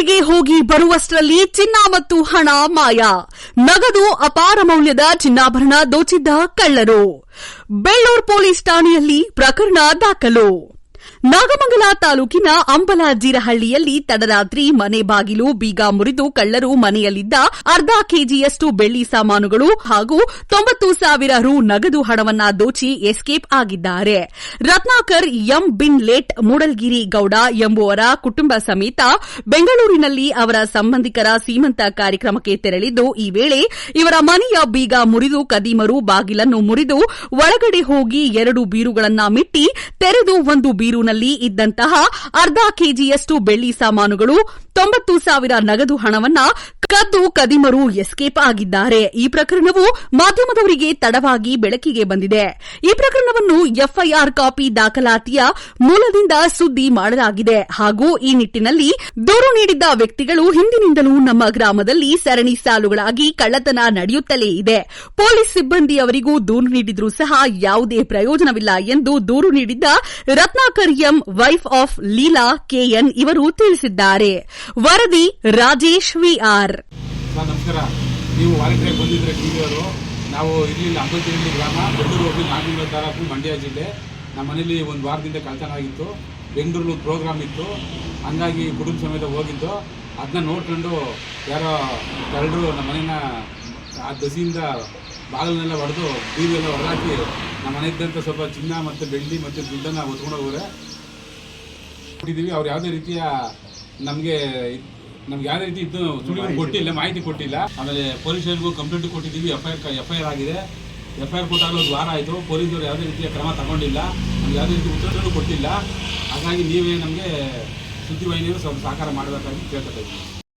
ಅಂಗಡಿಗೆ ಹೋಗಿ ಬರುವಷ್ಟರಲ್ಲಿ ಚಿನ್ನ ಮತ್ತು ಹಣ ಮಾಯ. ನಗದು ಅಪಾರ ಮೌಲ್ಯದ ಚಿನ್ನಾಭರಣ ದೋಚಿದ್ದ ಕಳ್ಳರು. ಬೆಳ್ಳೂರು ಪೊಲೀಸ್ ಠಾಣೆಯಲ್ಲಿ ಪ್ರಕರಣ ದಾಖಲು. ನಾಗಮಂಗಲ ತಾಲೂಕಿನ ಅಂಬಲಜೀರಹಳ್ಳಿಯಲ್ಲಿ ತಡರಾತ್ರಿ ಮನೆ ಬಾಗಿಲು, ಬೀಗ ಮುರಿದು ಕಳ್ಳರು ಮನೆಯಲ್ಲಿದ್ದ ಅರ್ಧ ಕೆಜಿಯಷ್ಟು ಬೆಳ್ಳಿ ಸಾಮಾನುಗಳು ಹಾಗೂ ತೊಂಬತ್ತು ಸಾವಿರ ರು ನಗದು ಹಣವನ್ನ ದೋಚಿ ಎಸ್ಕೇಪ್ ಆಗಿದ್ದಾರೆ. ರತ್ನಾಕರ್ ಎಂ ಬಿನ್ ಲೇಟ್ ಮೂಡಲ್ಗಿರಿ ಗೌಡ ಎಂಬುವರ ಕುಟುಂಬ ಸಮೇತ ಬೆಂಗಳೂರಿನಲ್ಲಿ ಅವರ ಸಂಬಂಧಿಕರ ಸೀಮಂತ ಕಾರ್ಯಕ್ರಮಕ್ಕೆ ತೆರಳಿದ್ದು ಈ ವೇಳೆ ಇವರ ಮನೆಯ ಬೀಗ ಮುರಿದು ಕದೀಮರು ಬಾಗಿಲನ್ನು ಮುರಿದು ಒಳಗಡೆ ಹೋಗಿ ಎರಡು ಬೀರುಗಳನ್ನು ಮಿಟ್ಟಿ ತೆರೆದು ಒಂದು ಬೀರುನಲ್ಲಿ ಇದ್ದಂತಹ ಅರ್ಧ ಕೆಜಿಯಷ್ಟು ಬೆಳ್ಳಿ ಸಾಮಾನುಗಳು ತೊಂಬತ್ತು ಸಾವಿರ ನಗದು ಹಣವನ್ನ ಕದ್ದು ಕದಿಮರು ಎಸ್ಕೇಪ್ ಆಗಿದ್ದಾರೆ. ಈ ಪ್ರಕರಣವು ಮಾಧ್ಯಮದವರಿಗೆ ತಡವಾಗಿ ಬೆಳಕಿಗೆ ಬಂದಿದೆ. ಈ ಪ್ರಕರಣವನ್ನು ಎಫ್ಐಆರ್ ಕಾಪಿ ದಾಖಲಾತಿಯ ಮೂಲದಿಂದ ಸುದ್ದಿ ಮಾಡಲಾಗಿದೆ. ಹಾಗೂ ಈ ನಿಟ್ಟಿನಲ್ಲಿ ದೂರು ನೀಡಿದ್ದ ವ್ಯಕ್ತಿಗಳು ಹಿಂದಿನಿಂದಲೂ ನಮ್ಮ ಗ್ರಾಮದಲ್ಲಿ ಸರಣಿ ಸಾಲುಗಳಾಗಿ ಕಳ್ಳತನ ನಡೆಯುತ್ತಲೇ ಇದೆ. ಪೊಲೀಸ್ ಸಿಬ್ಬಂದಿಯವರಿಗೂ ದೂರು ನೀಡಿದರೂ ಸಹ ಯಾವುದೇ ಪ್ರಯೋಜನವಿಲ್ಲ ಎಂದು ದೂರು ನೀಡಿದ್ದ Ratnakar M wife of Leela KN ಇವರು ತಿಳಿಸಿದ್ದಾರೆ. ವರದಿ ರಾಜೇಶ್ ವಿಆರ್ ಆರ್. ನಮಸ್ಕಾರ. ನೀವು ವಾಲಂಟಿಯರ್ ಬಂದಿದ್ರೆ ಟಿವಿಯವರು ನಾವು ಇರಲಿಲ್ಲ ಅಂಬಲ್ತಿರಳ್ಳಿ ಗ್ರಾಮ, ಬೆಂಗಳೂರು ಹೋಗಿ ನಾಗಮಂಗಲ ತಾಲೂಕು ಮಂಡ್ಯ ಜಿಲ್ಲೆ. ನಮ್ಮ ಮನೇಲಿ ಒಂದು ವಾರದಿಂದ ಕಳ್ತನ ಆಗಿತ್ತು. ಬೆಂಗಳೂರು ಪ್ರೋಗ್ರಾಮ್ ಇತ್ತು. ಹಂಗಾಗಿ ಕುಟುಂಬ ಸಮೇತ ಹೋಗಿದ್ದು. ಅದನ್ನ ನೋಡ್ಕೊಂಡು ಯಾರೋ ಕಳ್ಳರು ನಮ್ಮ ಮನೇನ ಆ ದಸಿಯಿಂದ ಬಾಗಿಲನ್ನೆಲ್ಲ ಹೊಡೆದು ಬೀರೆಲ್ಲ ಹೊರಹಾಕಿ ನಮ್ಮ ಮನೆ ಇದ್ದಂಥ ಸ್ವಲ್ಪ ಚಿನ್ನ ಮತ್ತು ಬೆಳ್ಳಿ ಮತ್ತು ದುಡ್ಡನ್ನು ಹೊತ್ಕೊಂಡು ಹೋಗೋರೆ ಕೊಟ್ಟಿದ್ದೀವಿ. ಅವ್ರು ಯಾವುದೇ ರೀತಿಯ ನಮಗೆ ನಮ್ಗೆ ಯಾವುದೇ ರೀತಿ ಇದ್ದು ಸುಳಿವು ಕೊಟ್ಟಿಲ್ಲ, ಮಾಹಿತಿ ಕೊಟ್ಟಿಲ್ಲ. ಆಮೇಲೆ ಪೊಲೀಸ್ ಸ್ಟೇಷನ್ಗೂ ಕಂಪ್ಲೇಂಟ್ ಕೊಟ್ಟಿದ್ದೀವಿ. F I R F I R ಆಗಿದೆ. ಎಫ್ ಐ ಆರ್ ಕೊಟ್ಟಾಗ ಒಂದು ವಾರ ಆಯಿತು. ಪೊಲೀಸರು ಯಾವುದೇ ರೀತಿಯ ಕ್ರಮ ತಗೊಂಡಿಲ್ಲ. ನಮ್ಗೆ ಯಾವುದೇ ರೀತಿ ಉತ್ತರಗಳು ಕೊಟ್ಟಿಲ್ಲ. ಹಾಗಾಗಿ ನೀವೇ ನಮಗೆ ಸುದ್ದಿವಾಹಿನಿಯವರು ಸ್ವಲ್ಪ ಸಹಕಾರ ಮಾಡಬೇಕಾಗಿ ಇದ್ದೀವಿ